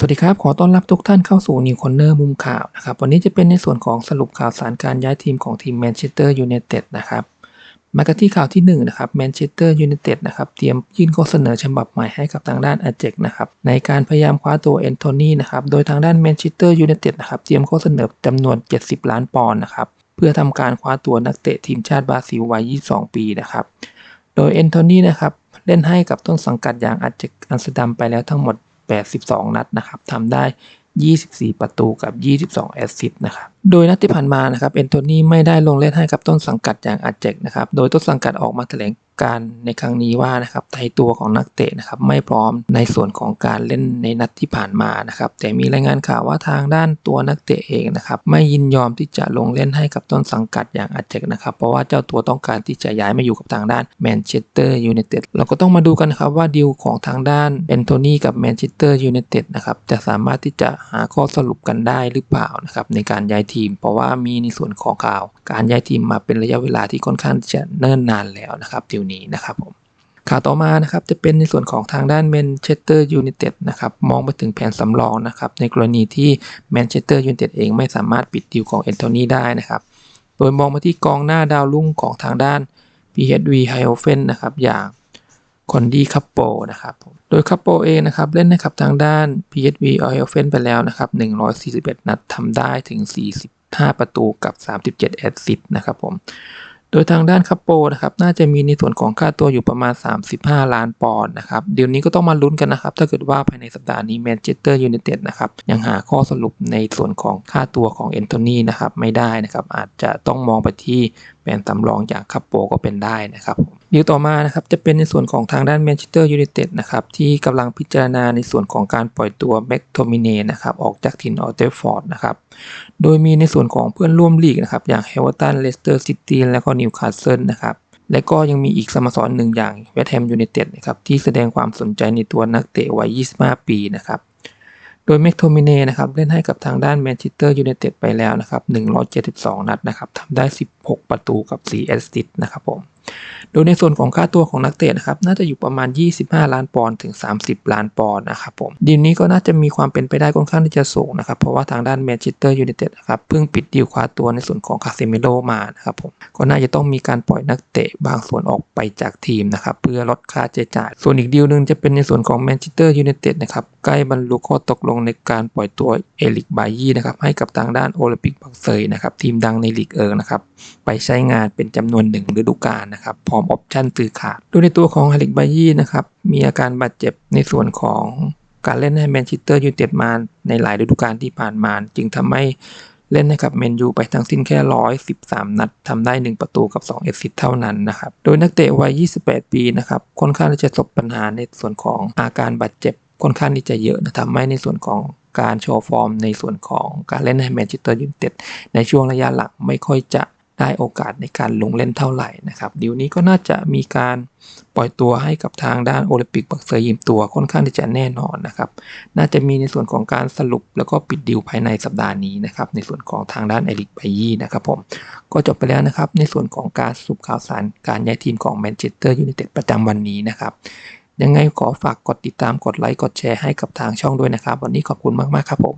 สวัสดีครับ ขอต้อนรับทุกท่านเข้าสู่ New Corner มุมข่าวนะครับ วันนี้จะเป็นในส่วนของสรุปข่าวสารการย้ายทีมของทีมแมนเชสเตอร์ยูไนเต็ดนะครับ มากันที่ข่าวที่1นะครับแมนเชสเตอร์ยูไนเต็ดนะครับ เตรียมยื่นข้อเสนอฉบับใหม่ให้กับทางด้านอาเจกนะครับ ในการพยายามคว้าตัวเอนโทนีนะครับ โดยทางด้านแมนเชสเตอร์ยูไนเต็ดนะครับ เตรียมข้อเสนอจำนวน 70 ล้านปอนด์นะครับ เพื่อทำการคว้าตัวนักเตะทีมชาติบราซิลวัย 22 ปีนะครับ โดยเอนโทนีนะครับเล่นให้กับต้นสังกัดอย่างอาเจกอัมสดัมไปแล้วทั้งหมด 82 นัดนะครับทำได้ 24 ประตูกับ 22 แอสซิสต์นะครับโดยนัดที่ผ่านมานะครับเอนโทนีไม่ได้ลงเล่นให้กับต้นสังกัดอย่างอาเจกนะครับ โดยต้นสังกัดออกมาแถลงการในครั้งนี้ว่านะครับไทยตัวของนักเตะนะครับไม่พร้อมในส่วนของการเล่นในนัดที่ผ่านมานะครับแต่มีรายงานข่าวว่าทางด้านตัวนักเตะเองนะครับไม่ยินยอมที่จะลงเล่นให้กับต้นสังกัดอย่างอาเจกนะครับเพราะว่าเจ้าตัวต้องการที่จะย้ายมาอยู่กับทางด้านแมนเชสเตอร์ยูไนเต็ดเราก็ต้องมาดูกันครับว่าดีลของทางด้านเอนโทนีกับแมนเชสเตอร์ยูไนเต็ดนะครับจะสามารถที่จะหาข้อสรุปกันได้หรือเปล่านะครับในการย้ายทีม เพราะว่ามีในส่วนของข่าว การย้ายทีมมาเป็นระยะเวลาที่ค่อนข้างจะเนิ่นนานแล้วนะครับดีลนี้นะครับผมข่าวต่อมานะครับจะเป็นในส่วนของทางด้านแมนเชสเตอร์ยูไนเต็ดนะครับมองไปถึงแผนสำรองนะครับในกรณีที่แมนเชสเตอร์ยูไนเต็ดเองไม่สามารถปิดดีลของเอนโทนีได้นะครับโดยมองมาที่กองหน้าดาวรุ่งของทางด้าน PHV h i o f e n นะครับอย่าง คอนดี้คัปโปนะครับโดยคัปโปเองนะครับเล่นให้กับทางด้าน PHV h i o f e n ไปแล้วนะครับ141 นัดทำได้ถึง 45 ประตูกับ 37 แอสซิสต์นะครับผมโดยทางด้านคัปโปนะครับน่าจะมีในส่วนของค่าตัวอยู่ประมาณ 35 ล้านปอนด์นะครับเดี๋ยวนี้ก็ต้องมาลุ้นกันนะครับ ถ้าเกิดว่าภายในสัปดาห์นี้แมนเชสเตอร์ยูไนเต็ดนะครับยังหาข้อสรุปในส่วนของค่าตัวของเอนโทนีนะครับไม่ได้นะครับอาจจะต้องมองไปที่แผนสำรองจากคัปโปก็เป็นได้นะครับ ดีลต่อมานะครับจะเป็นในส่วนของทางด้านแมนเชสเตอร์ยูไนเต็ดนะครับที่กำลังพิจารณาในส่วนของการปล่อยตัวแบ็กโทมิเนนะครับออกจากถิ่นออเทฟอร์ดนะครับโดยมีในส่วนของเพื่อนร่วมลีกนะครับอย่างเฮเวอร์ตันเลสเตอร์ซิตี้และก็นิวคาสเซิลนะครับและก็ยังมีอีกสโมสรหนึ่งอย่างเวสต์แฮมยูไนเต็ดนะครับที่แสดงความสนใจในตัวนักเตะวัย 25 ปีนะครับโดยแม็กโทมิเน่นะครับเล่นให้กับทางด้านแมนเชสเตอร์ยูไนเต็ดไปแล้วนะครับ172 นัดนะครับทำได้ 16 ประตูกับ 4 แอสซิสต์นะครับผม โดยในส่วนของค่าตัวของนักเตะนะครับน่าจะอยู่ประมาณ 25 ล้านปอนด์ถึง 30 ล้านปอนด์นะครับผมดีลนี้ก็น่าจะมีความเป็นไปได้ค่อนข้างที่จะสูงนะครับเพราะว่าทางด้านแมนเชสเตอร์ยูไนเต็ดนะครับเพิ่งปิดดีลคว้าตัวในส่วนของคาเซมิโลมานะครับผมก็น่าจะต้องมีการปล่อยนักเตะบางส่วนออกไปจากทีมนะครับเพื่อลดค่าใช้จ่าย ส่วนอีกดีลหนึ่งจะเป็นในส่วนของแมนเชสเตอร์ยูไนเต็ดนะครับใกล้บรรลุข้อตกลงในการปล่อยตัวเอลิกบายี่นะครับให้กับทางด้านโอลิมปิกบังเซยนะครับทีมดังในลีกเอิงนะครับไปใช้งานเป็นจำนวนหนึ่งฤดูกาลนะครับพร้อมออปชั่นซื้อขาดโดยในตัวของฮาริกบายีนะครับมีอาการบาดเจ็บในส่วนของการเล่นให้แมนเชสเตอร์ยูไนเต็ดมาในหลายฤดูกาลที่ผ่านมา จึงทำให้เล่นให้กับแมนยูไปทั้งสิ้นแค่ 113 นัดทำได้ 1 ประตูกับ 2 เอซิสเท่านั้นนะครับ โดยนักเตะวัย 28 ปีนะครับ ค่อนข้างที่จะประสบปัญหาในส่วนของอาการบาดเจ็บ ค่อนข้างที่จะเยอะนะทำให้ในส่วนของการโชว์ฟอร์ม ในส่วนของการเล่นให้แมนเชสเตอร์ยูไนเต็ดในช่วงระยะหลังไม่ค่อยจะ ได้โอกาสในการลงเล่นเท่าไหร่นะครับดีลนี้ก็น่าจะมีการปล่อยตัวให้กับทางด้านโอลิมปิกบักเซยิมตัวค่อนข้างที่จะแน่นอนนะครับน่าจะมีในส่วนของการสรุปแล้วก็ปิดดีลภายในสัปดาห์นี้นะครับในส่วนของทางด้านเอริกไบยี่นะครับผมก็จบไปแล้วนะครับในส่วนของการสรุปข่าวสารการย้ายทีมของแมนเชสเตอร์ยูไนเต็ดประจำวันนี้นะครับยังไงขอฝากกดติดตามกดไลค์กดแชร์ให้กับทางช่องด้วยนะครับ วันนี้ขอบคุณมาก ๆ ครับผม